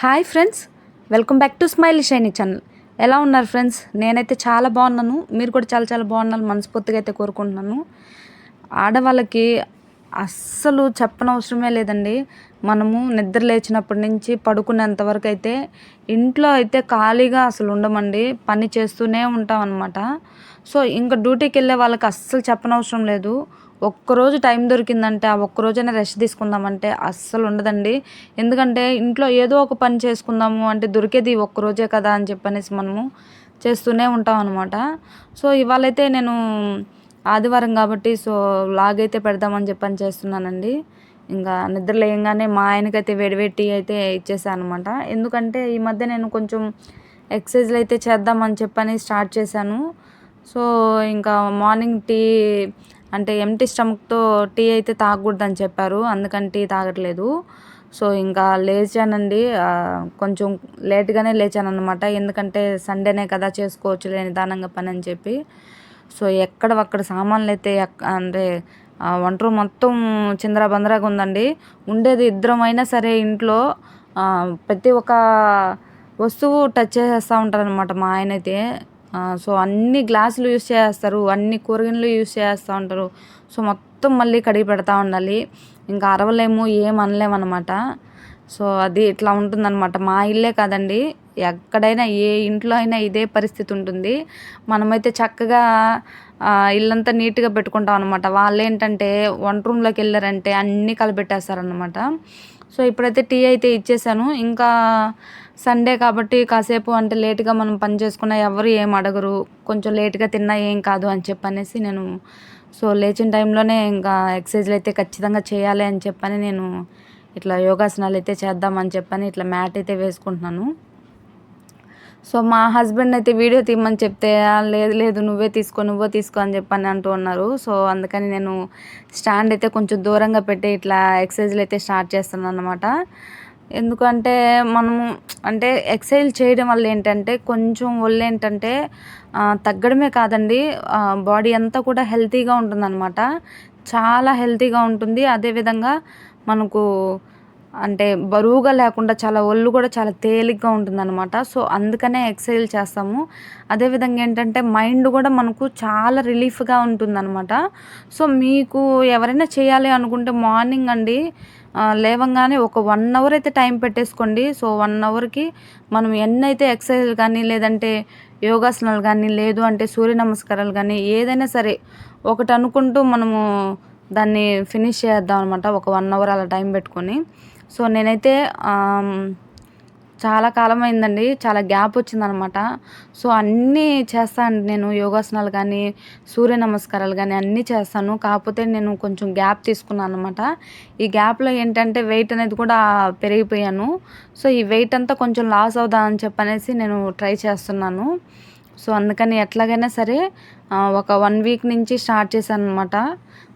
Hi friends welcome back to smile shiny channel. ఎలా ఉన్నారు friends? నేనైతే చాలా బాగున్నాను. మీరు కూడా చాలా చాలా బాగున్నాను మనస్ఫూర్తిగా అయితే కోరుకుంటున్నాను. ఆడవాళ్ళకి అస్సలు చెప్పనవసరమే లేదండి. మనము నిద్ర లేచినప్పటి నుంచి పడుకునేంత వరకు అయితే ఇంట్లో అయితే ఖాళీగా అసలు ఉండమండి. పని చేస్తూనే ఉంటాం అనమాట సో ఇంకా డ్యూటీకి వెళ్ళే వాళ్ళకి అస్సలు చెప్పనవసరం లేదు. ఒక్కరోజు టైం దొరికిందంటే ఆ ఒక్కరోజైనా రెస్ట్ తీసుకుందామంటే అస్సలు ఉండదండి. ఎందుకంటే ఇంట్లో ఏదో ఒక పని చేసుకుందాము అంటే దొరికేది ఒక్కరోజే కదా అని చెప్పనేసి మనము చేస్తూనే ఉంటాం అనమాట సో ఇవాళైతే నేను ఆదివారం కాబట్టి సో లాగ్ అయితే పెడదామని చెప్పని చేస్తున్నానండి. ఇంకా నిద్ర లేయంగానే మా ఆయనకైతే వేడివేడి టీ అయితే ఇచ్చేసాను అనమాట ఎందుకంటే ఈ మధ్య నేను కొంచెం ఎక్సర్సైజ్లు అయితే చేద్దామని చెప్పని స్టార్ట్ చేశాను. సో ఇంకా మార్నింగ్ టీ అంటే ఎంటీ స్టమక్తో టీ అయితే తాగకూడదని చెప్పారు. అందుకని టీ తాగట్లేదు. సో ఇంకా లేచానండి. కొంచెం లేట్గానే లేచాను అనమాట ఎందుకంటే సండేనే కదా చేసుకోవచ్చు లేని దానంగా పని అని చెప్పి. సో ఎక్కడ అక్కడ సామాన్లు అయితే ఎక్క- అంటే వంట రూమ్ మొత్తం చిందరబందరగా ఉందండి. ఉండేది ఇద్దరం అయినా సరే ఇంట్లో ప్రతి ఒక్క వస్తువు టచ్ చేసేస్తూ ఉంటారనమాట మా ఆయన అయితే సో అన్ని గ్లాసులు యూస్ చేస్తారు అన్ని కూరగాయలు యూస్ చేస్తూ ఉంటారు. సో మొత్తం మళ్ళీ కడిగి పెడతా ఉండాలి. ఇంకా అరవలేము ఏం అనలేమన్నమాట. సో అది ఇట్లా ఉంటుందన్నమాట. మా ఇల్లే కాదండి ఎక్కడైనా ఏ ఇంట్లో అయినా ఇదే పరిస్థితి ఉంటుంది. మనమైతే చక్కగా ఇల్లంతా నీట్గా పెట్టుకుంటాం అనమాట వాళ్ళు ఏంటంటే వంట రూమ్లోకి వెళ్ళారంటే అన్నీ కలిపెట్టేస్తారనమాట సో ఇప్పుడైతే టీ అయితే ఇచ్చేసాను. ఇంకా సండే కాబట్టి కాసేపు అంటే లేట్గా మనం పని చేసుకున్నా ఎవరు ఏం అడగరు. కొంచెం లేట్గా తిన్నా ఏం కాదు అని చెప్పనేసి నేను సో లేచిన టైంలోనే ఇంకా ఎక్సర్సైజ్లు అయితే ఖచ్చితంగా చేయాలి అని చెప్పని నేను ఇట్లా యోగాసనాలు అయితే చేద్దామని చెప్పని ఇట్లా మ్యాట్ అయితే వేసుకుంటున్నాను. సో మా హస్బెండ్ అయితే వీడియో తీయమని చెప్తే లేదు లేదు నువ్వే తీసుకో నువ్వే తీసుకో అని చెప్పని అంటూ ఉన్నారు. సో అందుకని నేను స్టాండ్ అయితే కొంచెం దూరంగా పెట్టి ఇట్లా ఎక్సర్సైజ్లు అయితే స్టార్ట్ చేస్తున్నాను అనమాట ఎందుకంటే మనము అంటే ఎక్సైజ్ చేయడం వల్ల ఏంటంటే కొంచెం ఒళ్ళు ఏంటంటే తగ్గడమే కాదండి. బాడీ అంతా కూడా హెల్తీగా ఉంటుందన్నమాట. చాలా హెల్తీగా ఉంటుంది. అదేవిధంగా మనకు అంటే బరువుగా లేకుండా చాలా ఒళ్ళు కూడా చాలా తేలిగ్గా ఉంటుందన్నమాట. సో అందుకనే ఎక్సర్సైజ్ చేస్తాము. అదేవిధంగా ఏంటంటే మైండ్ కూడా మనకు చాలా రిలీఫ్గా ఉంటుందన్నమాట. సో మీకు ఎవరైనా చేయాలి అనుకుంటే మార్నింగ్ అండి లేవంగానే ఒక వన్ అవర్ అయితే టైం పెట్టేసుకోండి. సో వన్ అవర్కి మనం ఎన్నైతే ఎక్సర్సైజ్ కానీ లేదంటే యోగాసనాలు కానీ లేదు అంటే సూర్య నమస్కారాలు కానీ ఏదైనా సరే ఒకటి అనుకుంటూ మనము దాన్ని ఫినిష్ చేద్దాం అనమాట ఒక వన్ అవర్ అలా టైం పెట్టుకొని. సో నేనైతే చాలా కాలం అయిందండి చాలా గ్యాప్ వచ్చిందనమాట. సో అన్నీ చేస్తాను. నేను యోగాసనాలు కానీ సూర్య నమస్కారాలు కానీ అన్నీ చేస్తాను. కాకపోతే నేను కొంచెం గ్యాప్ తీసుకున్నాను అనమాట ఈ గ్యాప్లో ఏంటంటే వెయిట్ అనేది కూడా పెరిగిపోయాను. సో ఈ వెయిట్ అంతా కొంచెం లాస్ అవుదా అని చెప్పనేసి నేను ట్రై చేస్తున్నాను. సో అందుకని ఎట్లాగైనా సరే ఒక వన్ వీక్ నుంచి స్టార్ట్ చేశాను అనమాట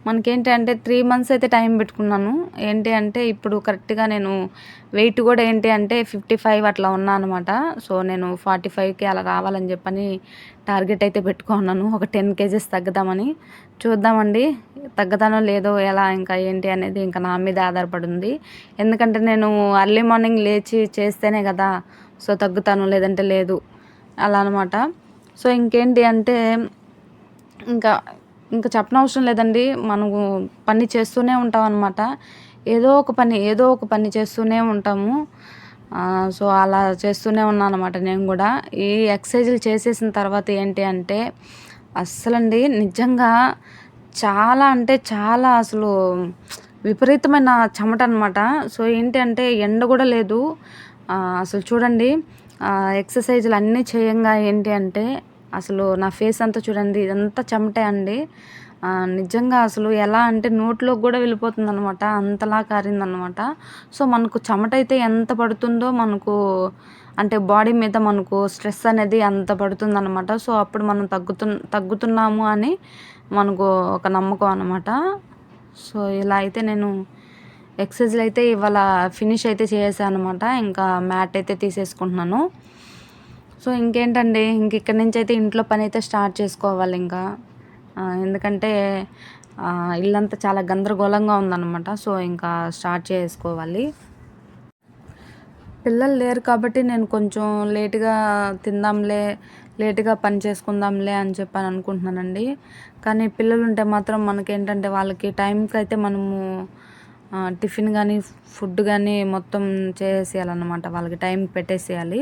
మనకేంటి అంటే త్రీ మంత్స్ అయితే టైం పెట్టుకున్నాను. ఏంటి అంటే ఇప్పుడు కరెక్ట్గా నేను వెయిట్ కూడా ఏంటి అంటే ఫిఫ్టీ ఫైవ్ అట్లా ఉన్నా అనమాట సో నేను ఫార్టీ ఫైవ్కి అలా రావాలని చెప్పని టార్గెట్ అయితే పెట్టుకున్నాను. ఒక టెన్ కేజెస్ తగ్గుదామని. చూద్దామండి తగ్గుతానో లేదో ఎలా ఇంకా ఏంటి అనేది ఇంకా నా మీద ఆధారపడి ఉంది. ఎందుకంటే నేను అర్లీ మార్నింగ్ లేచి చేస్తేనే కదా సో తగ్గుతాను లేదంటే లేదు. అలా అనమాట సో ఇంకేంటి అంటే ఇంకా ఇంకా చెప్పనవసరం లేదండి. మనము పని చేస్తూనే ఉంటాం అనమాట ఏదో ఒక పని ఏదో ఒక పని చేస్తూనే ఉంటాము. సో అలా చేస్తూనే ఉన్నాను అనమాట నేను కూడా. ఈ ఎక్సర్సైజులు చేసేసిన తర్వాత ఏంటి అంటే అస్సలండి నిజంగా చాలా అంటే చాలా అసలు విపరీతమైన చెమట అనమాట సో ఏంటి అంటే ఎండ కూడా లేదు. అసలు చూడండి. ఎక్సర్సైజులు అన్నీ చేయంగా ఏంటి అంటే అసలు నా ఫేస్ అంతా చూడండి ఇదంతా చెమటే అండి. నిజంగా అసలు ఎలా అంటే నోట్లోకి కూడా వెళ్ళిపోతుంది అనమాట అంతలా కారిందనమాట సో మనకు చెమట అయితే ఎంత పడుతుందో మనకు అంటే బాడీ మీద మనకు స్ట్రెస్ అనేది అంత పడుతుందన్నమాట. సో అప్పుడు మనం తగ్గుతు తగ్గుతున్నాము అని మనకు ఒక నమ్మకం అనమాట సో ఇలా అయితే నేను ఎక్సర్సైజ్లు అయితే ఇవాళ ఫినిష్ అయితే చేసాను అనమాట ఇంకా మ్యాట్ అయితే తీసేసుకుంటున్నాను. సో ఇంకేంటండి ఇంక ఇక్కడి నుంచి అయితే ఇంట్లో పని అయితే స్టార్ట్ చేసుకోవాలి ఇంకా. ఎందుకంటే ఇల్లంతా చాలా గందరగోళంగా ఉందన్నమాట. సో ఇంకా స్టార్ట్ చేసుకోవాలి. పిల్లలు లేరు కాబట్టి నేను కొంచెం లేటుగా తిందాంలే లేటుగా పని చేసుకుందాంలే అని చెప్పని అనుకుంటున్నానండి. కానీ పిల్లలు ఉంటే మాత్రం మనకేంటంటే వాళ్ళకి టైంకి అయితే మనము టిఫిన్ కానీ ఫుడ్ కానీ మొత్తం చేసేయాలన్నమాట. వాళ్ళకి టైం పెట్టేసేయాలి.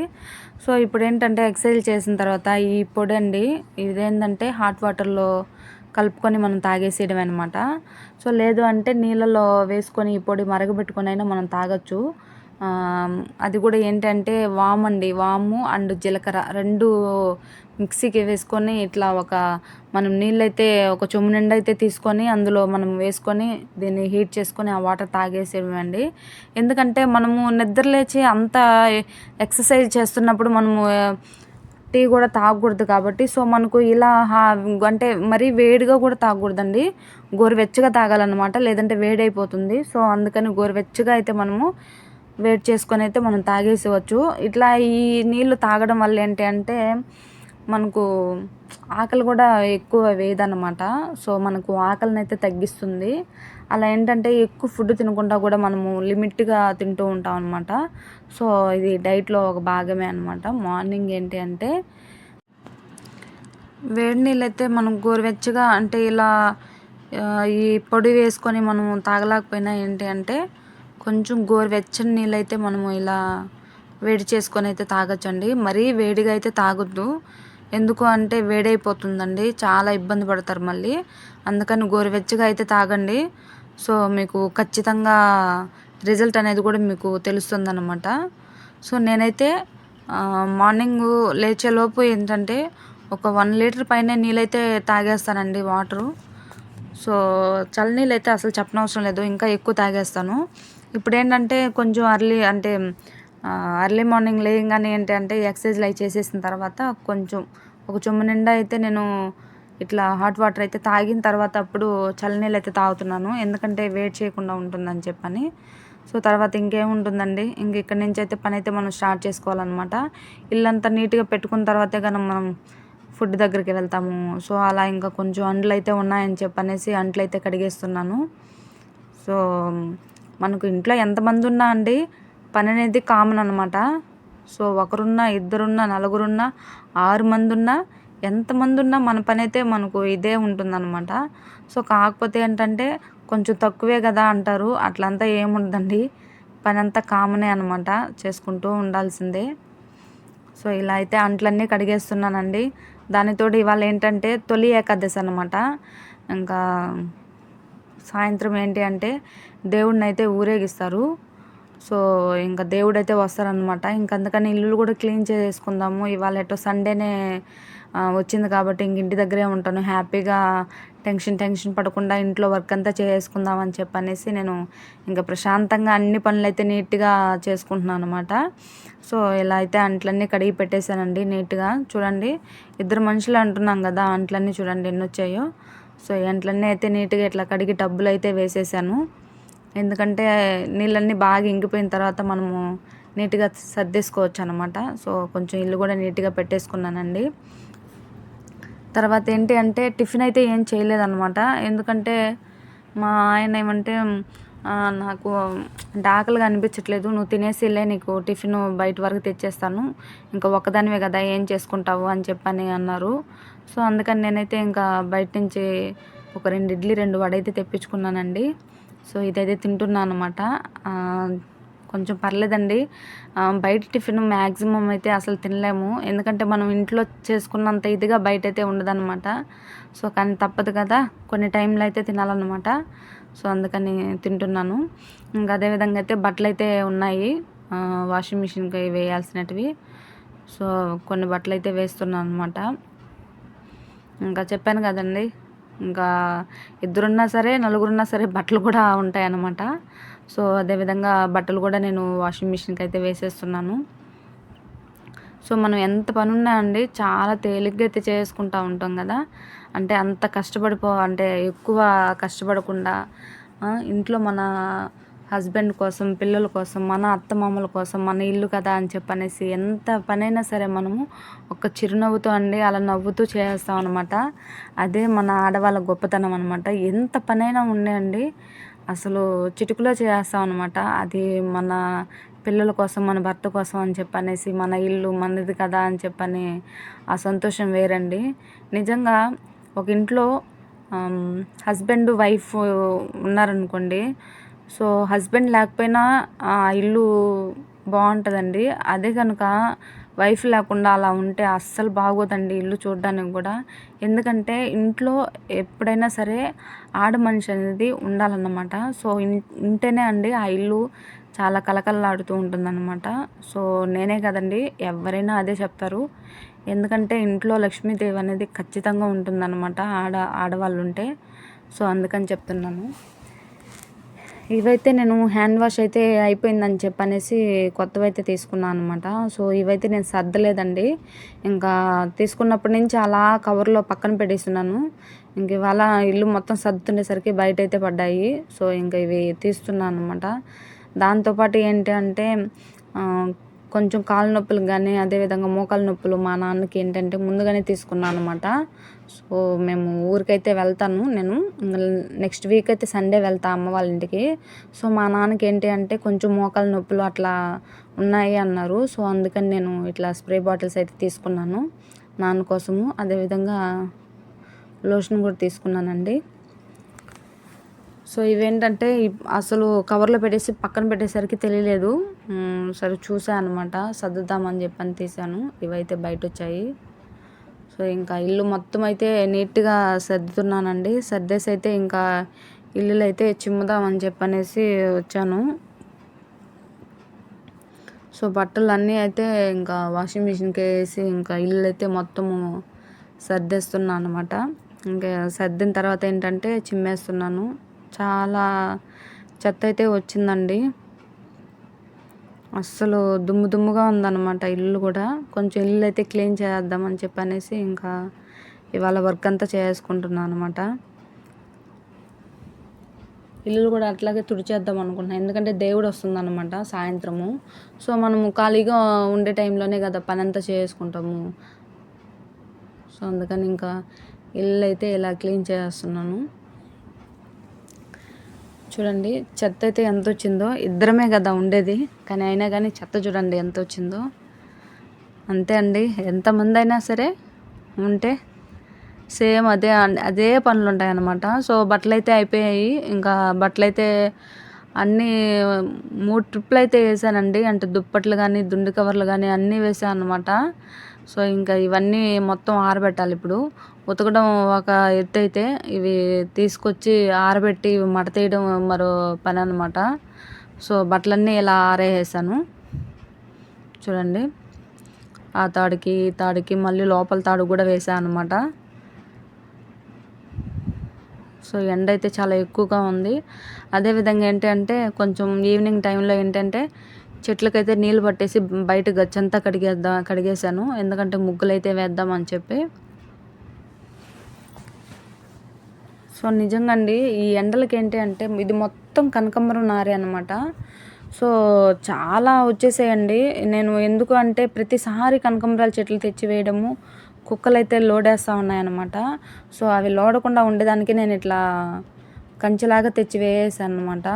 సో ఇప్పుడు ఏంటంటే ఎక్సర్సైజ్ చేసిన తర్వాత ఈ పొడి అండి ఇదేంటంటే హాట్ వాటర్లో కలుపుకొని మనం తాగేసేయడం అనమాట సో లేదు అంటే నీళ్ళలో వేసుకొని ఈ పొడి మరగబెట్టుకొని అయినా మనం తాగొచ్చు. అది కూడా ఏంటంటే వామ్ అండి. వాము అండ్ జీలకర్ర రెండు మిక్సీకి వేసుకొని ఇట్లా ఒక మనం నీళ్ళైతే ఒక చెమ్ము నిండా అయితే తీసుకొని అందులో మనం వేసుకొని దీన్ని హీట్ చేసుకొని ఆ వాటర్ తాగేసేవండి ఎందుకంటే మనము నిద్ర లేచి అంత ఎక్సర్సైజ్ చేస్తున్నప్పుడు మనము టీ కూడా తాగకూడదు కాబట్టి సో మనకు ఇలా హా- అంటే మరీ వేడిగా కూడా తాగకూడదండి. గోరువెచ్చగా తాగాలన్నమాట లేదంటే వేడైపోతుంది. సో అందుకని గోరువెచ్చగా అయితే మనము వేడి చేసుకొని అయితే మనం తాగేసేవచ్చు. ఇట్లా ఈ నీళ్ళు తాగడం వల్ల ఏంటి అంటే మనకు ఆకలి కూడా ఎక్కువ వేయదన్నమాట సో మనకు ఆకలిని అయితే తగ్గిస్తుంది. అలా ఏంటంటే ఎక్కువ ఫుడ్ తినకుండా కూడా మనము లిమిట్గా తింటూ ఉంటాం అనమాట సో ఇది డైట్లో ఒక భాగమే అనమాట మార్నింగ్ ఏంటి అంటే వేడి నీళ్ళు అయితే మనం గోరువెచ్చగా అంటే ఇలా ఈ పొడి వేసుకొని మనం తాగలేకపోయినా ఏంటి అంటే కొంచెం గోరువెచ్చని నీళ్ళు అయితే మనము ఇలా వేడి చేసుకొని అయితే తాగొచ్చండి. మరీ వేడిగా అయితే తాగొద్దు. ఎందుకు అంటే వేడైపోతుందండి. చాలా ఇబ్బంది పడతారు మళ్ళీ. అందుకని గోరువెచ్చగా అయితే తాగండి. సో మీకు ఖచ్చితంగా రిజల్ట్ అనేది కూడా మీకు తెలుస్తుంది అనమాట సో నేనైతే మార్నింగ్ లేచేలోపు ఏంటంటే ఒక వన్ లీటర్ పైన నీళ్ళైతే తాగేస్తానండి వాటరు. సో చల్లనీళ్ళు అయితే అసలు చెప్పనవసరం లేదు. ఇంకా ఎక్కువ తాగేస్తాను. ఇప్పుడు ఏంటంటే కొంచెం అర్లీ అంటే అర్లీ మార్నింగ్ లేయంగానే ఏంటి అంటే ఎక్సర్సైజ్లు అవి చేసేసిన తర్వాత కొంచెం ఒక చెమ్ము నిండా అయితే నేను ఇట్లా హాట్ వాటర్ అయితే తాగిన తర్వాత అప్పుడు చల్లనీళ్ళు అయితే తాగుతున్నాను. ఎందుకంటే వేట్ చేయకుండా ఉంటుందని చెప్పని. సో తర్వాత ఇంకేముంటుందండి? ఇంక ఇక్కడి నుంచి అయితే పని అయితే మనం స్టార్ట్ చేసుకోవాలన్నమాట. ఇల్లంతా నీట్గా పెట్టుకున్న తర్వాతే కానీ మనం ఫుడ్ దగ్గరికి వెళ్తాము. సో అలా ఇంకా కొంచెం అంట్లు అయితే ఉన్నాయని చెప్పనేసి అంట్లు అయితే కడిగేస్తున్నాను. సో మనకు ఇంట్లో ఎంతమంది ఉన్నా అండి పని అనేది కామన్ అనమాట సో ఒకరున్నా ఇద్దరున్నా నలుగురున్నా ఆరు మంది ఉన్నా ఎంతమంది ఉన్నా మన పని అయితే మనకు ఇదే ఉంటుందన్నమాట. సో కాకపోతే ఏంటంటే కొంచెం తక్కువే కదా అంటారు. అట్లంతా ఏముండదండి. పని అంతా కామనే అనమాట చేసుకుంటూ ఉండాల్సిందే. సో ఇలా అయితే అంట్లన్నీ కడిగేస్తున్నానండి. దానితోటి ఇవాళ ఏంటంటే తొలి ఏకాదశి అనమాట ఇంకా సాయంత్రం ఏంటి అంటే దేవుడిని అయితే ఊరేగిస్తారు. సో ఇంకా దేవుడు అయితే వస్తారనమాట ఇంక అందుకని ఇల్లు కూడా క్లీన్ చేసుకుందాము. ఇవాళ ఎటో సండేనే వచ్చింది కాబట్టి ఇంక ఇంటి దగ్గరే ఉంటాను. హ్యాపీగా టెన్షన్ టెన్షన్ పడకుండా ఇంట్లో వర్క్ అంతా చేసుకుందాం అని చెప్పనేసి నేను ఇంకా ప్రశాంతంగా అన్ని పనులు అయితే నీట్గా చేసుకుంటున్నాను అనమాట సో ఇలా అయితే అంట్లన్నీ కడిగి పెట్టేశానండి నీట్గా. చూడండి ఇద్దరు మనుషులు అంటున్నాం కదా అంట్లన్నీ చూడండి ఎన్ని వచ్చాయో సో ఎంట్లన్నీ అయితే నీట్గా ఇట్లా కడిగి టబ్బులు అయితే వేసేసాను. ఎందుకంటే నీళ్ళన్నీ బాగా ఇంకిపోయిన తర్వాత మనము నీట్గా సర్దేసుకోవచ్చు అనమాట సో కొంచెం ఇల్లు కూడా నీట్గా పెట్టేసుకున్నానండి. తర్వాత ఏంటి అంటే టిఫిన్ అయితే ఏం చేయలేదన్నమాట ఎందుకంటే మా ఆయన ఏమంటే నాకు అంటే ఆకలిగా అనిపించట్లేదు. నువ్వు తినేసిలే నీకు టిఫిన్ బయట వరకు తెచ్చేస్తాను. ఇంకా ఒక్కదానివే కదా ఏం చేసుకుంటావు? అని చెప్పని అన్నారు. సో అందుకని నేనైతే ఇంకా బయట నుంచి ఒక రెండు ఇడ్లీ రెండు వడ అయితే తెప్పించుకున్నానండి. సో ఇదైతే తింటున్నాను అనమాట కొంచెం పర్లేదండి. బయట టిఫిన్ మ్యాక్సిమం అయితే అసలు తినలేము. ఎందుకంటే మనం ఇంట్లో చేసుకున్నంత ఇదిగా బయట అయితే ఉండదన్నమాట. సో కానీ తప్పదు కదా. కొన్ని టైంలో అయితే తినాలన్నమాట. సో అందుకని తింటున్నాను. ఇంకా అదేవిధంగా అయితే బట్టలు అయితే ఉన్నాయి వాషింగ్ మిషన్కి వేయాల్సినటివి. సో కొన్ని బట్టలు అయితే వేస్తున్నాను అనమాట ఇంకా చెప్పాను కదండి. ఇంకా ఇద్దరున్నా సరే నలుగురున్నా సరే బట్టలు కూడా ఉంటాయన్నమాట. సో అదేవిధంగా బట్టలు కూడా నేను వాషింగ్ మిషన్కి అయితే వేసేస్తున్నాను. సో మనం ఎంత పని ఉన్నా అండి చాలా తేలిగ్గా అయితే చేసుకుంటూ ఉంటాం కదా. అంటే అంత కష్టపడిపో అంటే ఎక్కువ కష్టపడకుండా ఇంట్లో మన హస్బెండ్ కోసం పిల్లల కోసం మన అత్తమామల కోసం మన ఇల్లు కదా అని చెప్పనేసి ఎంత పనైనా సరే మనము ఒక చిరునవ్వుతో అండి అలా నవ్వుతూ చేస్తాం అనమాట అదే మన ఆడవాళ్ళ గొప్పతనం అనమాట ఎంత పనైనా ఉండేయండి అసలు చిటుకులో చేస్తాం అనమాట అది మన పిల్లల కోసం మన భర్త కోసం అని చెప్పనేసి మన ఇల్లు మనది కదా అని చెప్పని ఆ సంతోషం వేరండి. నిజంగా ఒక ఇంట్లో హస్బెండ్ వైఫ్ ఉన్నారనుకోండి సో హస్బెండ్ లేకపోయినా ఆ ఇల్లు బాగుంటుందండి. అదే కనుక వైఫ్ లేకుండా అలా ఉంటే అస్సలు బాగోదండి ఇల్లు చూడడానికి కూడా. ఎందుకంటే ఇంట్లో ఎప్పుడైనా సరే ఆడ మనిషి అనేది ఉండాలన్నమాట. సో ఉంటేనే అండి ఆ ఇల్లు చాలా కలకలలాడుతూ ఉంటుందన్నమాట. సో నేనే కదండి ఎవరైనా అదే చెప్తారు. ఎందుకంటే ఇంట్లో లక్ష్మీదేవి అనేది ఖచ్చితంగా ఉంటుందన్నమాట ఆడ ఆడవాళ్ళు ఉంటే. సో అందుకని చెప్తున్నాను. ఇవైతే నేను హ్యాండ్ వాష్ అయితే అయిపోయిందని చెప్పనేసి కొత్తవి అయితే తీసుకున్నాను అనమాట సో ఇవైతే నేను సర్దలేదండి. ఇంకా తీసుకున్నప్పటి నుంచి అలా కవర్లో పక్కన పెట్టేస్తున్నాను. ఇంక ఇవాళ ఇల్లు మొత్తం సర్దుతుండేసరికి బయట అయితే పడ్డాయి. సో ఇంకా ఇవి తీస్తున్నాను అనమాట దాంతోపాటు ఏంటి అంటే కొంచెం కాళ్ళ నొప్పులు కానీ అదేవిధంగా మోకాలు నొప్పులు మా నాన్నకి ఏంటంటే ముందుగానే తీసుకున్నాను అనమాట సో మేము ఊరికైతే వెళ్తాను నేను. నెక్స్ట్ వీక్ అయితే సండే వెళ్తా అమ్మ వాళ్ళ ఇంటికి. సో మా నాన్నకి ఏంటి అంటే కొంచెం మోకాలు నొప్పులు అట్లా ఉన్నాయి అన్నారు. సో అందుకని నేను ఇట్లా స్ప్రే బాటిల్స్ అయితే తీసుకున్నాను. నాన్న కోసము. అదేవిధంగా లోషన్ కూడా తీసుకున్నానండి. సో ఇవేంటంటే అసలు కవర్లో పెట్టేసి పక్కన పెట్టేసరికి తెలియలేదు. సరే చూసాను అనమాట సర్దుదామని చెప్పని తీసాను. ఇవైతే బయట వచ్చాయి సో ఇంకా ఇల్లు మొత్తం అయితే నీట్గా సర్దుతున్నానండి. సర్దేసి అయితే ఇంకా ఇల్లులు అయితే చిమ్ముదామని చెప్పనేసి వచ్చాను. సో బట్టలు అన్నీ అయితే ఇంకా వాషింగ్ మిషన్కి వేసి ఇంకా ఇల్లు అయితే మొత్తము సర్దేస్తున్నాను అనమాట ఇంకా సర్దిన తర్వాత ఏంటంటే చిమ్మేస్తున్నాను. చాలా చెత్త అయితే వచ్చిందండి. అస్సలు దుమ్ము దుమ్ముగా ఉందన్నమాట ఇల్లు కూడా. కొంచెం ఇల్లు అయితే క్లీన్ చేద్దామని చెప్పి అనేసి ఇంకా ఇవాళ వర్క్ అంతా చేసుకుంటున్నాను అనమాట ఇల్లు కూడా అట్లాగే తుడిచేద్దాం అనుకుంటున్నాను ఎందుకంటే దేవుడు వస్తుందన్నమాట సాయంత్రము. సో మనము ఖాళీగా ఉండే టైంలోనే కదా పని అంతా చేసుకుంటాము. సో అందుకని ఇంకా ఇల్లు అయితే ఇలా క్లీన్ చేస్తున్నాను. చూడండి చెత్త అయితే ఎంత వచ్చిందో ఇద్దరమే కదా ఉండేది. కానీ అయినా కానీ చెత్త చూడండి ఎంత వచ్చిందో అంతే అండి. ఎంతమంది అయినా సరే ఉంటే సేమ్ అదే అదే పనులు ఉంటాయన్నమాట సో బట్టలు అయితే అయిపోయాయి. ఇంకా బట్టలు అయితే అన్నీ మూడు ట్రిప్లు అయితే వేసానండి. అంటే దుప్పట్లు కానీ దుండి కవర్లు కానీ అన్నీ వేసాను అనమాట సో ఇంకా ఇవన్నీ మొత్తం ఆరబెట్టాలి ఇప్పుడు. ఉతకడం ఒక ఎత్తు అయితే ఇవి తీసుకొచ్చి ఆరబెట్టి మడత తీయడం మరో పని అనమాట సో బట్టలన్నీ ఇలా ఆరేసాను చూడండి. ఆ తాడుకి ఈ తాడుకి మళ్ళీ లోపల తాడు కూడా వేసాను అనమాట సో ఎండ అయితే చాలా ఎక్కువగా ఉంది. అదేవిధంగా ఏంటంటే కొంచెం ఈవినింగ్ టైంలో ఏంటంటే చెట్లకైతే నీళ్ళు పట్టేసి బయట గచ్చంతా కడిగేద్దాం కడిగేసాను ఎందుకంటే ముగ్గులైతే వేద్దాం అని చెప్పి. సో నిజంగా అండి ఈ ఎండలకి ఏంటి అంటే ఇది మొత్తం కనకంబరం నారే అనమాట సో చాలా వచ్చేసాయండి. నేను ఎందుకు అంటే ప్రతిసారి కనకంబరాల చెట్లు తెచ్చి వేయడము కుక్కలు అయితే లోడేస్తూ ఉన్నాయన్నమాట. సో అవి లోడకుండా ఉండేదానికి నేను ఇట్లా కంచెలాగా తెచ్చి వేసాను అనమాట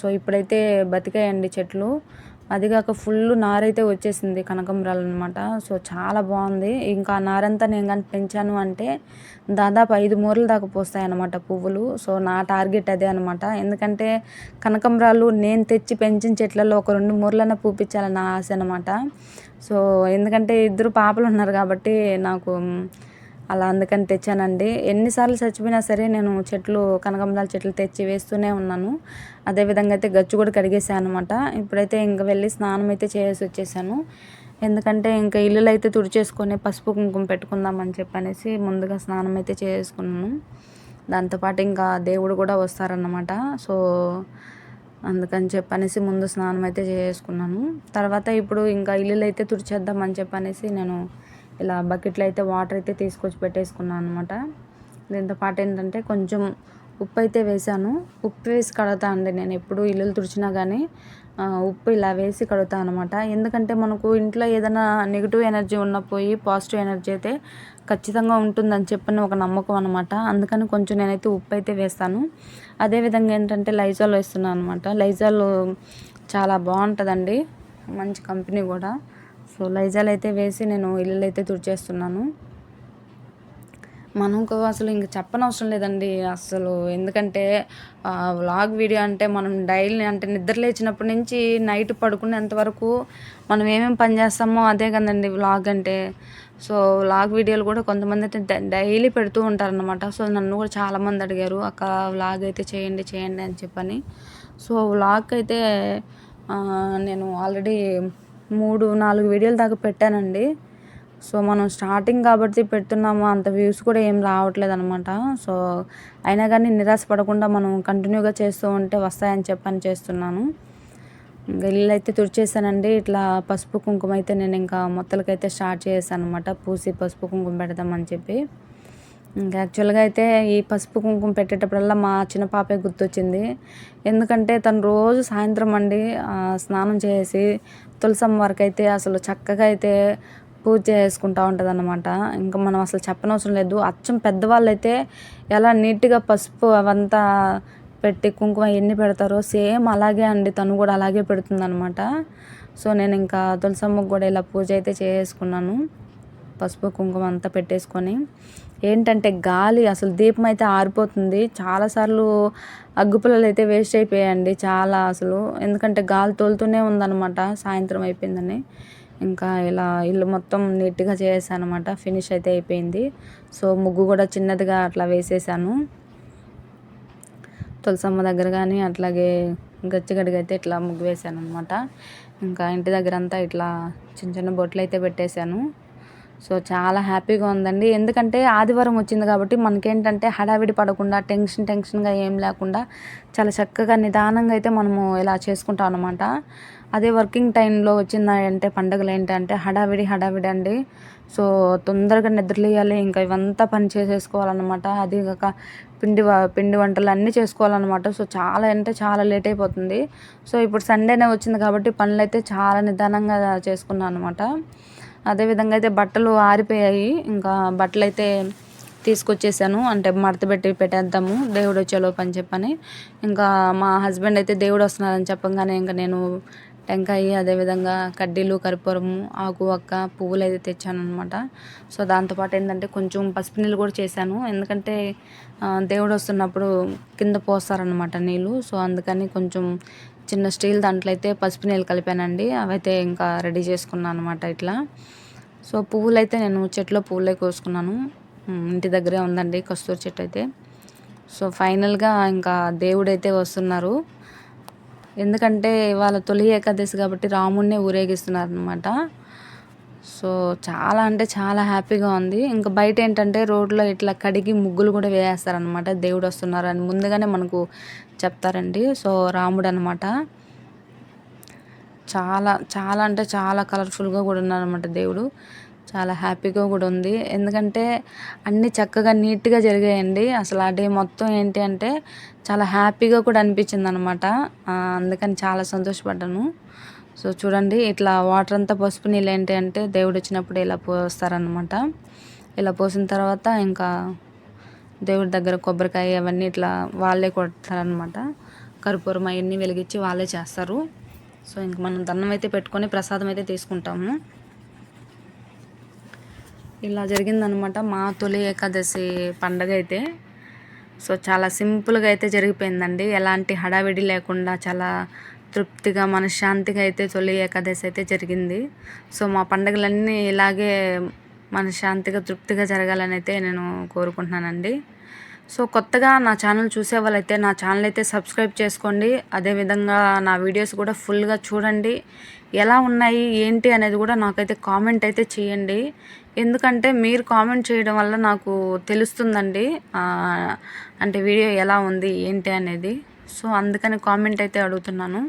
సో ఇప్పుడైతే బతికాయండి చెట్లు. అదిగాక ఫుల్ నారైతే వచ్చేసింది కనకంబరాలు అనమాట సో చాలా బాగుంది. ఇంకా నారంతా నేను కానీ పెంచాను అంటే దాదాపు ఐదు మూరల దాకా పోస్తాయి అనమాట పువ్వులు. సో నా టార్గెట్ అదే అనమాట ఎందుకంటే కనకంబరాలు నేను తెచ్చి పెంచిన చెట్లలో ఒక రెండు మూరలైనా పూపించాలని ఆశ అనమాట సో ఎందుకంటే ఇద్దరు పాపలు ఉన్నారు కాబట్టి నాకు అలా అందుకని తెచ్చానండి. ఎన్నిసార్లు చచ్చిపోయినా సరే నేను చెట్లు కనకంబరాల చెట్లు తెచ్చి వేస్తూనే ఉన్నాను. అదేవిధంగా అయితే గచ్చు కూడా కడిగేసాను అనమాట ఇప్పుడైతే ఇంక వెళ్ళి స్నానం అయితే చేసి వచ్చేసాను. ఎందుకంటే ఇంకా ఇల్లులు అయితే తుడిచేసుకొని పసుపు కుంకుమ పెట్టుకుందామని చెప్పనేసి ముందుగా స్నానం అయితే చేసుకున్నాను దాంతోపాటు ఇంకా దేవుడు కూడా వస్తారన్నమాట. సో అందుకని చెప్పనేసి ముందు స్నానం అయితే చేసుకున్నాను తర్వాత ఇప్పుడు ఇంకా ఇల్లులు అయితే తుడిచేద్దామని చెప్పనేసి నేను ఇలా బకెట్లో అయితే వాటర్ అయితే తీసుకొచ్చి పెట్టేసుకున్నాను అనమాట దీంతో పాటు ఏంటంటే కొంచెం ఉప్పు అయితే వేసాను. ఉప్పు వేసి కడుగుతా అండి నేను ఎప్పుడు ఇల్లులు తుడిచినా కానీ ఉప్పు ఇలా వేసి కడుగుతా అనమాట ఎందుకంటే మనకు ఇంట్లో ఏదైనా నెగిటివ్ ఎనర్జీ ఉన్నపోయి పాజిటివ్ ఎనర్జీ అయితే ఖచ్చితంగా ఉంటుందని చెప్పిన ఒక నమ్మకం అనమాట అందుకని కొంచెం నేనైతే ఉప్పు అయితే వేస్తాను. అదేవిధంగా ఏంటంటే లైజాల్ వేస్తున్నాను అనమాట లైజాల్ చాలా బాగుంటుందండి. మంచి కంపెనీ కూడా. సో లైజాల్ అయితే వేసి నేను ఇల్లు అయితే తుడిచేస్తున్నాను. మనకు అసలు ఇంక చెప్పనవసరం లేదండి అసలు. ఎందుకంటే వ్లాగ్ వీడియో అంటే మనం డైలీ అంటే నిద్ర లేచినప్పటి నుంచి నైట్ పడుకునేంత వరకు మనం ఏమేమి పని చేస్తామో అదే కదండి వ్లాగ్ అంటే. సో వ్లాగ్ వీడియోలు కూడా కొంతమంది అయితే డైలీ పెడుతూ ఉంటారనమాట సో నన్ను కూడా చాలామంది అడిగారు అక్క వ్లాగ్ అయితే చేయండి చేయండి అని చెప్పని. సో వ్లాగ్ అయితే నేను ఆల్రెడీ మూడు నాలుగు వీడియోలు దాకా పెట్టానండి. సో మనం స్టార్టింగ్ కాబట్టి పెడుతున్నాము. అంత వ్యూస్ కూడా ఏం రావట్లేదు అనమాట సో అయినా కానీ నిరాశ పడకుండా మనం కంటిన్యూగా చేస్తూ ఉంటే వస్తాయని చెప్పని చేస్తున్నాను. ఇంకా ఇల్లు అయితే తుడిచేసానండి. ఇట్లా పసుపు కుంకుమ అయితే నేను ఇంకా మొత్తలకైతే స్టార్ట్ చేశాను అనమాట పూసి పసుపు కుంకుమ పెడదామని చెప్పి. ఇంకా యాక్చువల్గా అయితే ఈ పసుపు కుంకుమ పెట్టేటప్పుడల్లా మా చిన్న పాపే గుర్తొచ్చింది. ఎందుకంటే తను రోజు సాయంత్రం అండి స్నానం చేసి తులసమ్మ వరకు అయితే అసలు చక్కగా అయితే పూజ చేసుకుంటూ ఉంటుంది అనమాట ఇంకా మనం అసలు చెప్పనవసరం లేదు. అచ్చం పెద్దవాళ్ళు అయితే ఎలా నీట్గా పసుపు అవంతా పెట్టి కుంకుమ ఎన్ని పెడతారో సేమ్ అలాగే అండి. తను కూడా అలాగే పెడుతుంది అనమాట సో నేను ఇంకా తులసమ్మకు కూడా ఇలా పూజ అయితే చేసుకున్నాను. పసుపు కుంకుమ అంతా పెట్టేసుకొని. ఏంటంటే గాలి అసలు దీపం అయితే ఆరిపోతుంది. చాలాసార్లు అగ్గుపుల్లలు అయితే వేస్ట్ అయిపోయాయండి చాలా అసలు. ఎందుకంటే గాలి తోలుతూనే ఉందన్నమాట సాయంత్రం అయిపోయిందని. ఇంకా ఇలా ఇల్లు మొత్తం నీట్గా చేసాను అనమాట ఫినిష్ అయితే అయిపోయింది. సో ముగ్గు కూడా చిన్నదిగా అట్లా వేసేసాను. తులసమ్మ దగ్గర కానీ అట్లాగే గచ్చిగడిగా అయితే ఇట్లా ముగ్గు వేసాను అనమాట ఇంకా ఇంటి దగ్గర అంతా ఇట్లా చిన్న చిన్న బొట్లు అయితే పెట్టేశాను. సో చాలా హ్యాపీగా ఉందండి. ఎందుకంటే ఆదివారం వచ్చింది కాబట్టి మనకేంటంటే హడావిడి పడకుండా టెన్షన్ టెన్షన్గా ఏం లేకుండా చాలా చక్కగా నిదానంగా అయితే మనము ఇలా చేసుకుంటాం అనమాట అదే వర్కింగ్ టైంలో వచ్చిందంటే పండుగలు ఏంటంటే హడావిడి హడావిడి అండి. సో తొందరగా నిద్రలేయాలి ఇంకా ఇవంతా పని చేసేసుకోవాలన్నమాట. అది కాక పిండి పిండి వంటలు అన్నీ చేసుకోవాలన్నమాట. సో చాలా అంటే చాలా లేట్ అయిపోతుంది. సో ఇప్పుడు సండేనే వచ్చింది కాబట్టి పనులు అయితే చాలా నిదానంగా చేసుకున్నాను అనమాట అదేవిధంగా అయితే బట్టలు ఆరిపోయాయి. ఇంకా బట్టలు అయితే తీసుకొచ్చేసాను. అంటే మడత పెట్టి పెట్టేద్దాము. దేవుడు వచ్చేలోపు అని చెప్పని. ఇంకా మా హస్బెండ్ అయితే దేవుడు వస్తున్నారని చెప్పగానే ఇంకా నేను టెంకాయ అదేవిధంగా కడ్డీలు కరిపూరము ఆకు అక్క పువ్వులు అయితే తెచ్చాను అనమాట సో దాంతోపాటు ఏంటంటే కొంచెం పసుపు నీళ్ళు కూడా చేశాను. ఎందుకంటే దేవుడు వస్తున్నప్పుడు కింద పోస్తారనమాట నీళ్ళు. సో అందుకని కొంచెం చిన్న స్టీల్ దాంట్లో అయితే పసుపు నీళ్ళు కలిపానండి. అవైతే ఇంకా రెడీ చేసుకున్నాను అనమాట ఇట్లా. సో పువ్వులు అయితే నేను చెట్లో పువ్వులే కోసుకున్నాను. ఇంటి దగ్గరే ఉందండి కస్తూరి చెట్టు అయితే. సో ఫైనల్గా ఇంకా దేవుడైతే వస్తున్నారు. ఎందుకంటే వాళ్ళ తొలి ఏకాదశి కాబట్టి రాముడినే ఊరేగిస్తున్నారు అనమాట సో చాలా అంటే చాలా హ్యాపీగా ఉంది. ఇంకా బయట ఏంటంటే రోడ్లో ఇట్లా కడిగి ముగ్గులు కూడా వేసేస్తారనమాట దేవుడు వస్తున్నారు అని ముందుగానే మనకు చెప్తారండి. సో రాముడు అనమాట చాలా చాలా అంటే చాలా కలర్ఫుల్గా కూడా ఉన్నారనమాట దేవుడు. చాలా హ్యాపీగా కూడా ఉంది. ఎందుకంటే అన్నీ చక్కగా నీట్గా జరిగాయండి. అసలు ఆ డే మొత్తం ఏంటి అంటే చాలా హ్యాపీగా కూడా అనిపించింది అనమాట అందుకని చాలా సంతోషపడ్డాను. సో చూడండి ఇట్లా వాటర్ అంతా పసుపు నీళ్ళు ఏంటి అంటే దేవుడు వచ్చినప్పుడు ఇలా పోస్తారనమాట ఇలా పోసిన తర్వాత ఇంకా దేవుడి దగ్గర కొబ్బరికాయ అవన్నీ ఇట్లా వాళ్ళే కొడతారనమాట కర్పూరం అవన్నీ వెలిగించి వాళ్ళే చేస్తారు. సో ఇంక మనం దండం అయితే పెట్టుకొని ప్రసాదం అయితే తీసుకుంటాము. ఇలా జరిగిందనమాట మా తొలి ఏకాదశి పండగ అయితే. సో చాలా సింపుల్గా అయితే జరిగిపోయిందండి. ఎలాంటి హడావిడి లేకుండా చాలా తృప్తిగా మనశ్శాంతిగా అయితే తొలి ఏకాదశి అయితే జరిగింది. సో మా పండుగలన్నీ ఇలాగే మనశ్శాంతిగా తృప్తిగా జరగాలని అయితే నేను కోరుకుంటున్నానండి. సో కొత్తగా నా ఛానల్ చూసే వాళ్ళైతే నా ఛానల్ అయితే సబ్స్క్రైబ్ చేసుకోండి. అదేవిధంగా నా వీడియోస్ కూడా ఫుల్గా చూడండి. ఎలా ఉన్నాయి ఏంటి అనేది కూడా నాకైతే కామెంట్ అయితే చేయండి. ఎందుకంటే మీరు కామెంట్ చేయడం వల్ల నాకు తెలుస్తుందండి. అంటే వీడియో ఎలా ఉంది ఏంటి అనేది. సో అందుకని కామెంట్ అయితే అడుగుతున్నాను.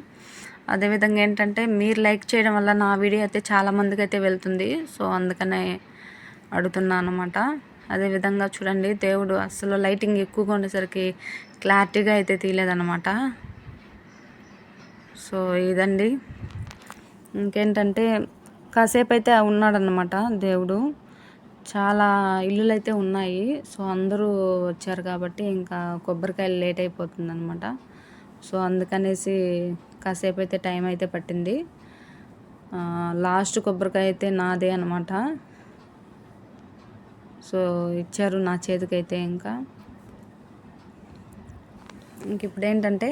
అదేవిధంగా ఏంటంటే మీరు లైక్ చేయడం వల్ల నా వీడియో అయితే చాలామందికి అయితే వెళ్తుంది. సో అందుకనే అడుగుతున్నాను అనమాట అదేవిధంగా చూడండి దేవుడు అసలు లైటింగ్ ఎక్కువగా ఉండేసరికి క్లారిటీగా అయితే తీయలేదన్నమాట. సో ఇదండి. ఇంకేంటంటే కాసేపు అయితే ఉన్నాడనమాట దేవుడు. చాలా ఇల్లులు అయితే ఉన్నాయి. సో అందరూ వచ్చారు కాబట్టి ఇంకా కొబ్బరికాయలు లేట్ అయిపోతుంది అనమాట సో అందుకనేసి కాసేపు అయితే టైం అయితే పట్టింది. లాస్ట్ కొబ్బరికాయ అయితే నాదే అనమాట సో ఇచ్చారు నా చేతికైతే ఇంకా. ఇంక ఇప్పుడు ఏంటంటే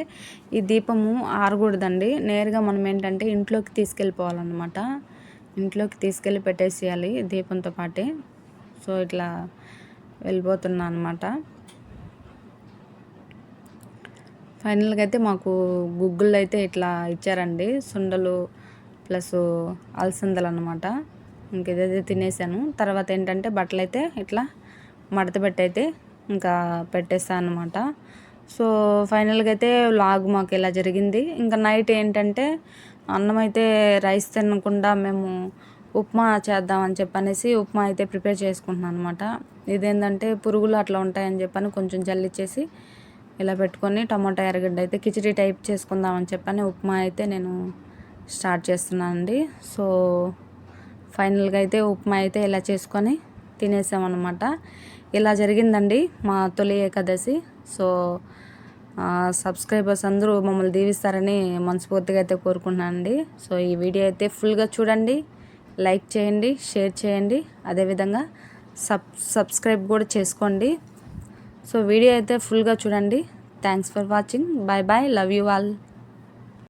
ఈ దీపము ఆరకూడదండి. నేరుగా మనం ఏంటంటే ఇంట్లోకి తీసుకెళ్ళిపోవాలన్నమాట. ఇంట్లోకి తీసుకెళ్ళి పెట్టేసేయాలి దీపంతో పాటే. సో ఇట్లా వెళ్ళిపోతున్నా అనమాట ఫైనల్గా అయితే మాకు గుగ్గులు అయితే ఇట్లా ఇచ్చారండి. సుండలు ప్లస్ అలసందలు అనమాట ఇంకేదైతే తినేసాను. తర్వాత ఏంటంటే బట్టలు అయితే ఇట్లా మడత పెట్టయితే ఇంకా పెట్టేస్తాను అనమాట సో ఫైనల్గా అయితే లాగ్ మాకు ఇలా జరిగింది. ఇంకా నైట్ ఏంటంటే అన్నం అయితే రైస్ తినకుండా మేము ఉప్మా చేద్దామని చెప్పనేసి ఉప్మా అయితే ప్రిపేర్ చేసుకుంటున్నాను అనమాట ఇదేంటంటే పురుగులు అట్లా ఉంటాయని చెప్పని కొంచెం జల్లిచ్చేసి ఇలా పెట్టుకొని టమాటా ఎర్రగడ్డ అయితే కిచిడి టైప్ చేసుకుందామని చెప్పని ఉప్మా అయితే నేను స్టార్ట్ చేస్తున్నానండి. సో ఫైనల్గా అయితే ఉప్మా అయితే ఇలా చేసుకొని తినేసామన్నమాట. ఇలా జరిగిందండి మా తొలి ఏకాదశి. సో సబ్స్క్రైబర్స్ అందరూ మమ్మల్ని దీవిస్తారని మనస్ఫూర్తిగా అయితే కోరుకుంటున్నానండి. సో ఈ వీడియో అయితే ఫుల్గా చూడండి లైక్ చేయండి షేర్ చేయండి. అదేవిధంగా సబ్ సబ్స్క్రైబ్ కూడా చేసుకోండి. సో వీడియో అయితే ఫుల్గా చూడండి. Thanks for watching bye bye love you all